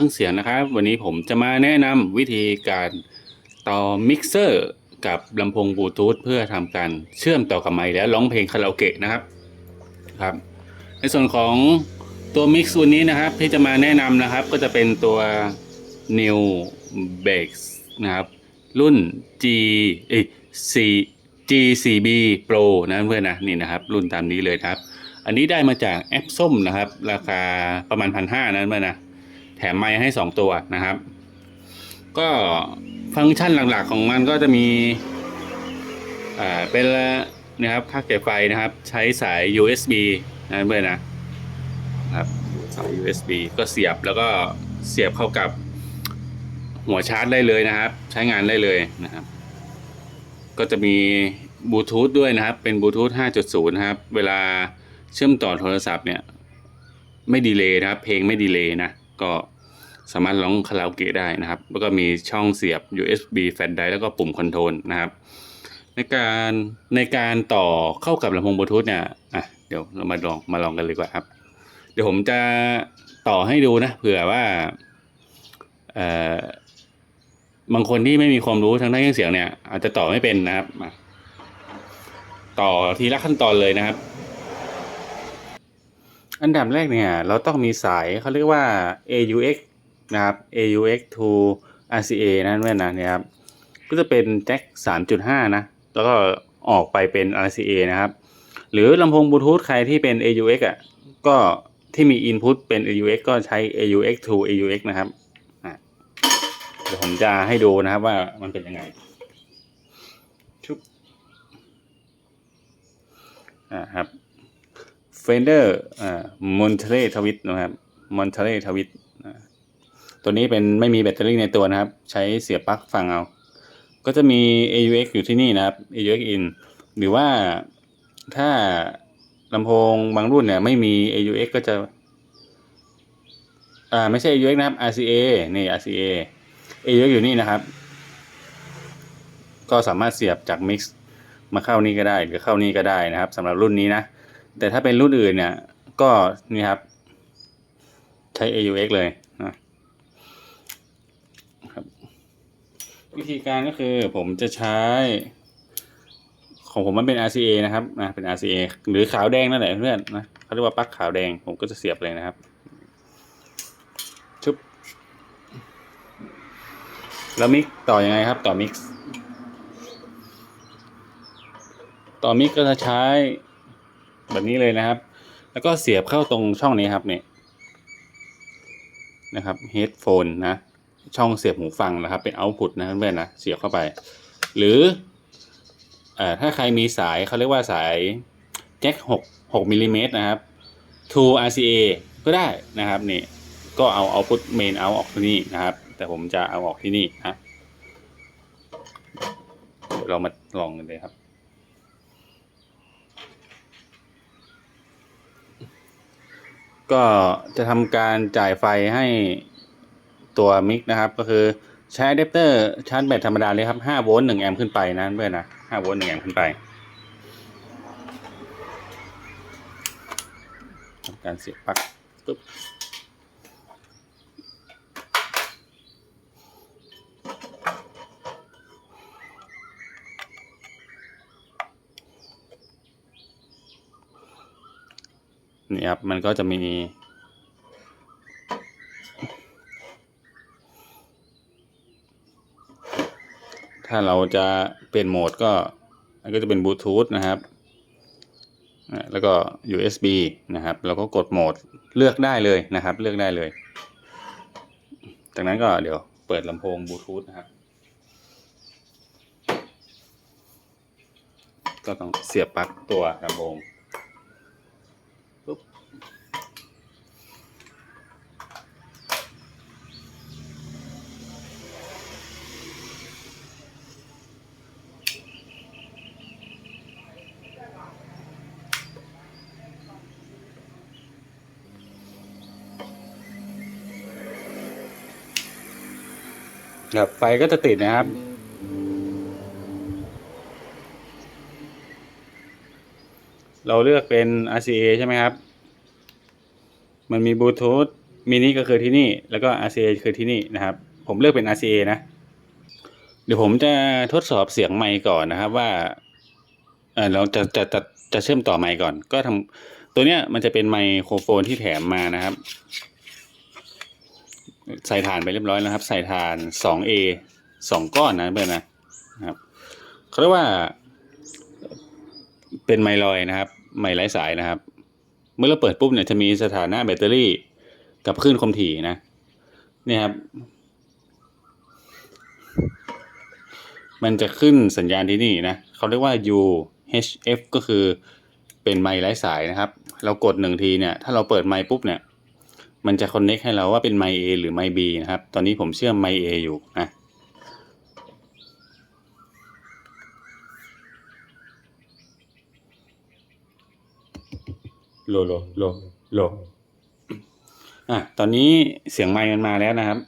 เครื่องเสียงนะครับ วันนี้ผมจะมาแนะนำวิธีการต่อมิกเซอร์กับลำโพงบลูทูธเพื่อทำการเชื่อมต่อกับไมค์และร้องเพลงคาราโอเกะนะครับครับ ในส่วนของตัวมิกซ์วันนี้นะครับที่จะมาแนะนำนะครับ ก็จะเป็นตัว New b a s นะครับ รุ่น G เอ้ย C G4B Pro นะเพื่อนนะนี่นะครับรุ่นตามนี้เลยครับ อันนี้ได้มาจากแอปส้มนะครับ ราคาประมาณพันห้านะเพื่อนนะ แถมไม้ให้ 2 ตัวนะครับ ก็ฟังก์ชันหลักๆของมันก็จะมีอ่าเป็นนะครับค่าเก็บไฟนะครับใช้สาย USB นะเพื่อนนะครับสาย USB ก็เสียบแล้วก็เสียบเข้ากับหัวชาร์จได้เลยนะครับ ใช้งานได้เลยนะครับ ก็จะมีบลูทูธด้วยนะครับ เป็นบลูทูธ5.0 นะครับ เวลาเชื่อมต่อโทรศัพท์เนี่ย ไม่ดีเลย์นะครับ เพลงไม่ดีเลย์นะ ก็สามารถร้องคาราโอเกะได้นะครับ แล้วก็มีช่องเสียบ USB แฟลชไดร์แล้วก็ปุ่มคอนโทรลนะครับ ในการในการต่อเข้ากับลำโพงบลูทูธเนี่ยอะเดี๋ยวเรามาลองมาลองกันเลยกว่าครับ เดี๋ยวผมจะต่อให้ดูนะเผื่อว่าเอ่อบางคนที่ไม่มีความรู้ทางด้านเครื่องเสียงเนี่ย อาจจะต่อไม่เป็นนะครับ ต่อทีละขั้นตอนเลยนะครับ อันดับแรกเนี่ยเราต้องมีสายเขาเรียกว่า AUX นะครับ AUX to RCA นะเพื่อนนะเนี่ยครับก็จะเป็นแจ็ค3.5 นะ แล้วก็ออกไปเป็น RCA นะครับ หรือลำโพงบลูทูธใครที่เป็น AUX อะก็ที่มี input เป็น AUX ก็ใช้ AUX to AUX นะครับเดี๋ยวผมจะให้ดูนะครับว่ามันเป็นยังไงชุบอ่าครับ เฟนเดอร์อ่ามอนเทเลทวิตนะครับมอนเทเลทวิตตัวนี้เป็นไม่มีแบตเตอรี่ในตัวนะครับ ใช้เสียบปลั๊กฟังเอา ก็จะมี AUX อยู่ที่นี่นะครับ AUX in หรือว่าถ้าลำโพงบางรุ่นเนี่ยไม่มี AUX ก็จะ อ่าไม่ใช่ AUX นะครับ RCA นี่ RCA AUX อยู่นี่นะครับ ก็สามารถเสียบจาก Mix มาเข้านี่ก็ได้หรือเข้านี่ก็ได้นะครับสำหรับรุ่นนี้นะ แต่ถ้าเป็นรุ่นอื่นเนี่ยก็นี่ครับ ใช้ AUX เลยนะครับ วิธีการก็คือผมจะใช้ ของผมมันเป็น RCA นะครับนะเป็น RCA หรือขาวแดงนั่นแหละเพื่อนนะเขาเรียกว่าปลั๊กขาวแดงผมก็จะเสียบเลยนะครับชุบแล้วมิกต่อยังไงครับ ต่อมิกต่อมิกก็จะใช้ แบบนี้เลยนะครับ แล้วก็เสียบเข้าตรงช่องนี้ครับเนี่ยนะครับ headphone นะ ช่องเสียบหูฟังนะครับ เป็น output นะเพื่อนๆนะเสียบเข้าไป หรืออถ้าใครมีสายเขาเรียกว่าสายแจ็ค6 6มิลลิเมตรนะครับ to RCA ก็ได้นะครับนี่ก็เอา output main out ออกที่นี่นะครับ แต่ผมจะเอาออกที่นี่นะเรามาลองกันเลยครับ ก็จะทำการจ่ายไฟให้ตัวมิกนะครับ ก็คือใช้อะแดปเตอร์ชาร์จแบตธรรมดาเลยครับ5โวลต์1แอมป์ขึ้นไปนะเพื่อนนะ5โวลต์1แอมป์ขึ้นไปทำการเสียบปลั๊กปุ๊บ นี่ครับ มันก็จะมี ถ้าเราจะเปลี่ยนโหมดก็มันก็จะเป็นบลูทูธนะครับ แล้วก็ USB นะครับ แล้วก็กดโหมดเลือกได้เลยนะครับ เลือกได้เลย จากนั้นก็เดี๋ยวเปิดลำโพงบลูทูธนะครับ ก็ต้องเสียบปลั๊กตัวลำโพง ครับไฟก็จะติดนะครับ เราเลือกเป็น RCA ใช่ไหมครับ มันมีบลูทูธมินิก็คือที่นี่ แล้วก็ RCA คือที่นี่นะครับ ผมเลือกเป็น RCA นะ เดี๋ยวผมจะทดสอบเสียงไมค์ก่อนนะครับว่าเออเราจะจะจะจะเชื่อมต่อไมค์ก่อน ก็ทำตัวเนี้ยมันจะเป็นไมโครโฟนที่แถมมานะครับ ใส่ฐานไปเรียบร้อยแล้วครับ ใส่ฐาน 2A สองก้อนนะเพื่อนนะครับเขาเรียกว่า เป็นไมลอยนะครับ ไมไร้สายนะครับ เมื่อเราเปิดปุ๊บเนี่ยจะมีสถานะแบตเตอรี่กับคลื่นคมถี่นะเนี่ยครับ มันจะขึ้นสัญญาณที่นี่นะเขาเรียกว่า UHF ก็คือเป็นไมไร้สายนะครับ เรากดหนึ่งทีเนี่ย ถ้าเราเปิดไมปุ๊บเนี่ย มันจะคอนเน็กให้เราว่าเป็นไมค์ A หรือไมค์ B นะครับ ตอนนี้ผมเชื่อมไมค์ A อยู่นะโลโลโลโลอะตอนนี้เสียงไมค์มันมาแล้วนะครับ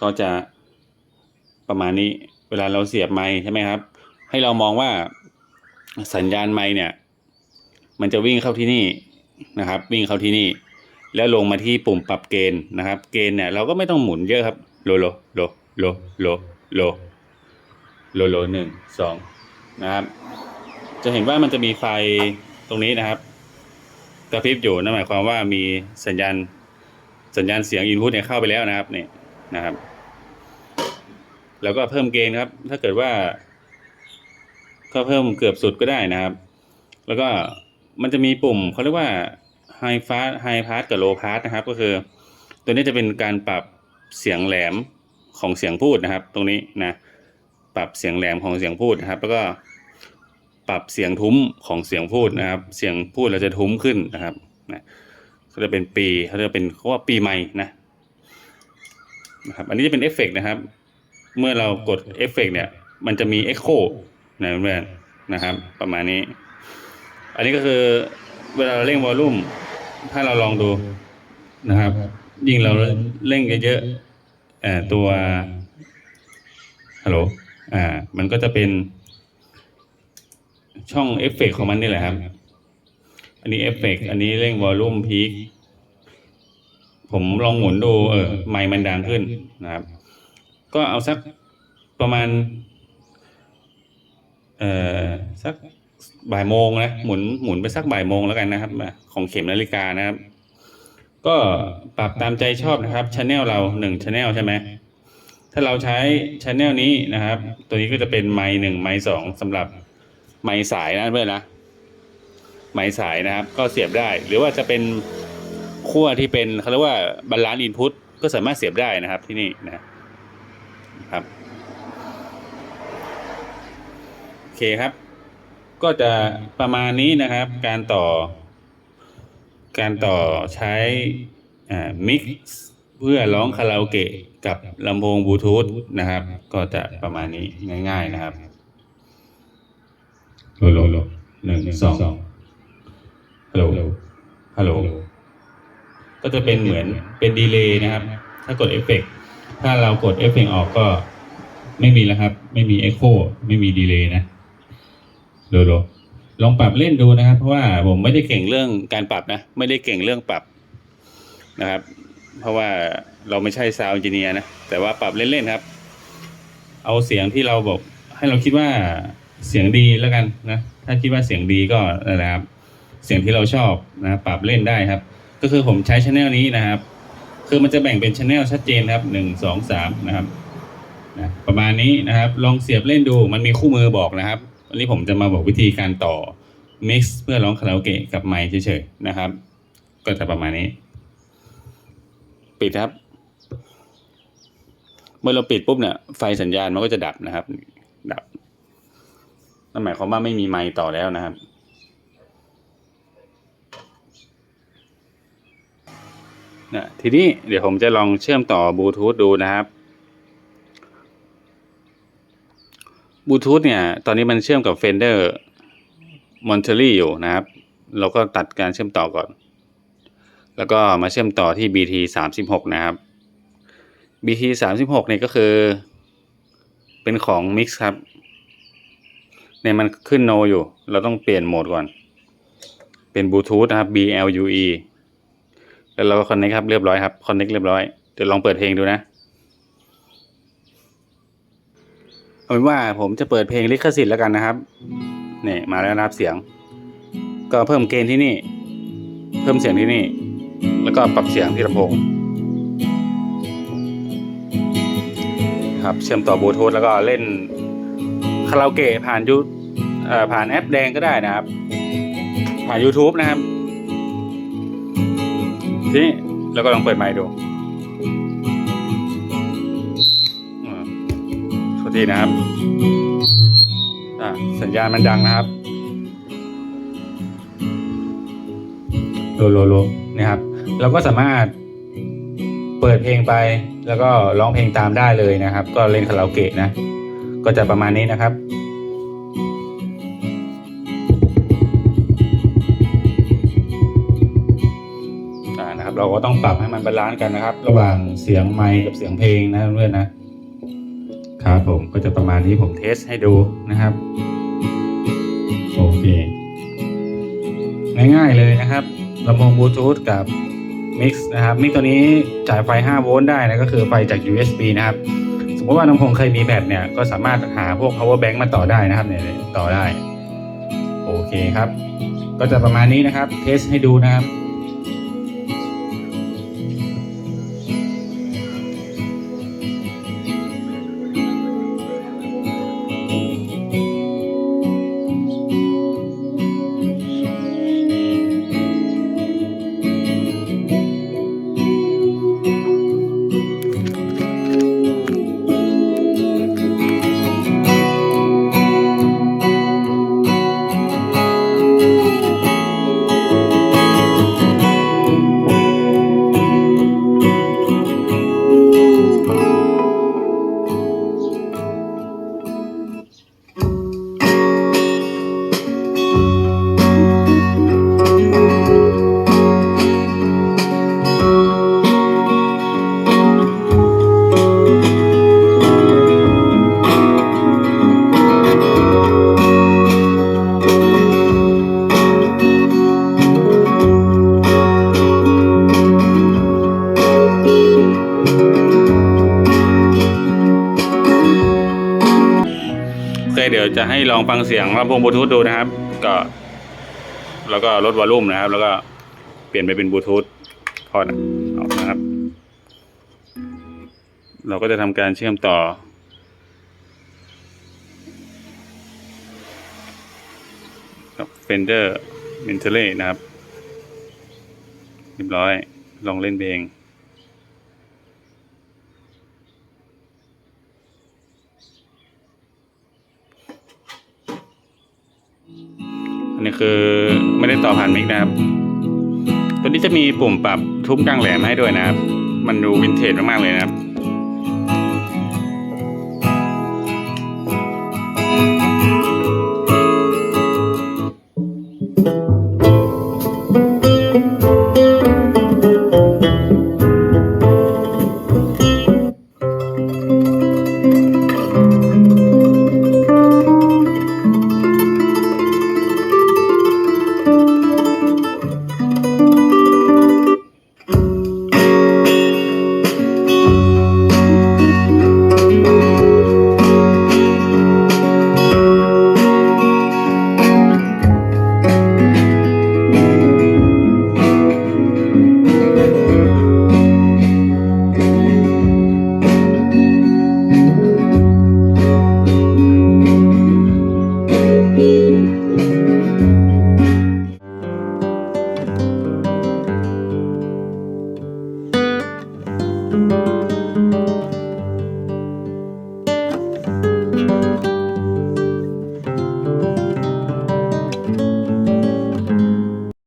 ก็จะประมาณนี้ เวลาเราเสียบไมค์ใช่ไหมครับ ให้เรามองว่าสัญญาณไมค์เนี่ย มันจะวิ่งเข้าที่นี่นะครับ วิ่งเข้าที่นี่ แล้วลงมาที่ปุ่มปรับเกณฑ์นะครับ เกณฑ์เนี่ยเราก็ไม่ต้องหมุนเยอะครับโลโลโลโลโลโลโลโลหนึ่งสองนะครับ จะเห็นว่ามันจะมีไฟตรงนี้นะครับกระพริบอยู่นั่นหมายความว่ามีสัญญาณสัญญาณเสียงอินพุตเนี่ยเข้าไปแล้วนะครับนี่นะครับ แล้วก็เพิ่มเกณฑ์ครับ ถ้าเกิดว่าก็เพิ่มเกือบสุดก็ได้นะครับ แล้วก็ มันจะมีปุ่มเขาเรียกว่า high fast high pass กับ low pass นะครับ ก็คือ ตัวนี้จะเป็นการปรับเสียงแหลมของเสียงพูดนะครับ ตรงนี้นะปรับเสียงแหลมของเสียงพูดนะครับ แล้วก็ปรับเสียงทุ้มของเสียงพูดนะครับ เสียงพูดเราจะทุ้มขึ้นนะครับนะเขาจะเป็นปีเขาจะเป็นเขาว่าปีใหม่นะนะครับ อันนี้จะเป็นเอฟเฟกต์นะครับ เมื่อเรากดเอฟเฟกต์เนี่ย มันจะมีเอ็กโคนะเพื่อนนะครับ ประมาณนี้ อันนี้ก็คือเวลาเราเร่งวอลลุ่ม ถ้าเราลองดูนะครับ ยิ่งเราเร่งเยอะๆเออตัวฮัลโหลอ่า มันก็จะเป็นช่องเอฟเฟกของมันนี่แหละครับ อันนี้เอฟเฟกอันนี้เร่งวอลลุ่มพีคผมลองหมุนดูเออไมค์มันดังขึ้นนะครับ ก็เอาสักประมาณ เอ่อสัก บ่ายโมงนะหมุนหมุนไปสักบ่ายโมงแล้วกันนะครับ ของเข็มนาฬิกานะครับ ก็ปรับตามใจชอบนะครับช anel เราหนึ่งช anel ใช่ไหมถ้าเราใช้ช anel นี้นะครับ ตัวนี้ก็จะเป็นไมค์หนึ่งไมค์สองสำหรับไม้สายนะเพื่อนนะไม้สายนะครับ ก็เสียบได้ หรือว่าจะเป็นขั้วที่เป็นเขาเรียกว่าบาลานซ์อินพุตก็สามารถเสียบได้นะครับที่นี่นะครับโอเคครับ ก็จะประมาณนี้นะครับ การต่อ การต่อใช้อ่ามิกซ์เพื่อร้องคาราโอเกะกับลำโพงบลูทูธนะครับ ก็จะประมาณนี้ง่าย ๆนะครับฮัลโหลหนึ่งสองฮัลโหลฮัลโหลก็จะเป็นเหมือนเป็นดีเลย์นะครับ ถ้ากดเอฟเฟกถ้าเรากดเอฟเฟกออกก็ไม่มีแล้วครับ ไม่มีเอ็กโคไม่มีดีเลย์นะ โลโลลองปรับเล่นดูนะครับ เพราะว่าผมไม่ได้เก่งเรื่องการปรับนะ ไม่ได้เก่งเรื่องปรับนะครับ เพราะว่าเราไม่ใช่ซาวด์เอนจิเนียร์นะ แต่ว่าปรับเล่นๆครับ เอาเสียงที่เราบอก ให้เราคิดว่าเสียงดีแล้วกันนะ ถ้าคิดว่าเสียงดีก็นะครับ เสียงที่เราชอบนะปรับเล่นได้ครับ ก็คือผมใช้ช anel นี้นะครับ คือมันจะแบ่งเป็นช anel ชัดเจนครับหนึ่งสองสามนะครับนะประมาณนี้นะครับ ลองเสียบเล่นดูมันมีคู่มือบอกนะครับ วันนี้ผมจะมาบอกวิธีการต่อ mix เพื่อร้องคาราโอเกะกับไมค์เฉยๆนะครับ ก็จะประมาณนี้ ปิดครับ เมื่อเราปิดปุ๊บเนี่ยไฟสัญญาณมันก็จะดับนะครับ ดับนั่นหมายความว่าไม่มีไมค์ต่อแล้วนะครับนะทีนี้เดี๋ยวผมจะลองเชื่อมต่อบลูทูธดูนะครับ บลูทูธเนี่ย ตอนนี้มันเชื่อมกับ Fender Monterey อยู่นะครับ เราก็ตัดการเชื่อมต่อก่อน แล้วก็มาเชื่อมต่อที่ BT 36นะครับ BT 36เนี่ยก็คือ เป็นของ Mix ครับ เนี่ยมันขึ้นโนอยู่ เราต้องเปลี่ยนโหมดก่อน เป็นบลูทูธนะครับ BLUE แล้วเราก็คอนเน c ครับเรียบร้อยครับ คอนเน c เรียบร้อย เดี๋ยวลองเปิดเพลงดูนะ เอาเป็นว่าผมจะเปิดเพลงลิขสิทธิ์แล้วกันนะครับนี่มาแล้วนะครับเสียง ก็เพิ่มเกณฑ์ที่นี่ เพิ่มเสียงที่นี่ แล้วก็ปรับเสียงที่ลำโพงครับเชื่อมต่อบลูทูธแล้วก็เล่นคาราโอเกะผ่านยูผ่านแอปแดงก็ได้นะครับ ผ่าน YouTube นะครับ ทีนี้เราก็ลองเปิดไมค์ดู ทีนะครับสัญญาณมันดังนะครับโลโลโลนี่ครับ เราก็สามารถเปิดเพลงไปแล้วก็ร้องเพลงตามได้เลยนะครับ ก็เล่นคาราโอเกะนะ ก็จะประมาณนี้นะครับนะครับ เราก็ต้องปรับให้มันบาลานซ์กันนะครับ ระหว่างเสียงไมค์กับเสียงเพลงนะเพื่อนนะ ครับผมก็จะประมาณนี้ผมเทสให้ดูนะครับ โอเค ง่ายๆเลยนะครับลำโพงบลูทูธกับมิกซ์นะครับมิกตัวนี้จ่ายไฟ 5 โวลต์ได้นะก็คือไฟจาก USB นะครับ สมมติว่าลำโพงเคยมีแบตเนี่ยก็สามารถหาพวก power bank มาต่อได้นะครับเนี่ยต่อได้ โอเคครับ ก็จะประมาณนี้นะครับ เทสให้ดูนะครับ เคเดี๋ยวจะให้ลองฟังเสียงลำโพงบลูทูธดูนะครับ ก็แล้วก็ลดวอลลุ่มนะครับ แล้วก็เปลี่ยนไปเป็นบลูทูธพอดออกนะครับ เราก็จะทำการเชื่อมต่อ กับ Fender m e n t e l e นะครับ เรียบร้อยลองเล่นเพลง นนี้คือไม่ได้ต่อผ่านมิกนะครับ ตัวนี้จะมีปุ่มปรับทุ้มกลางแหลมให้ด้วยนะครับ มันดูวินเทจมากๆเลยนะครับ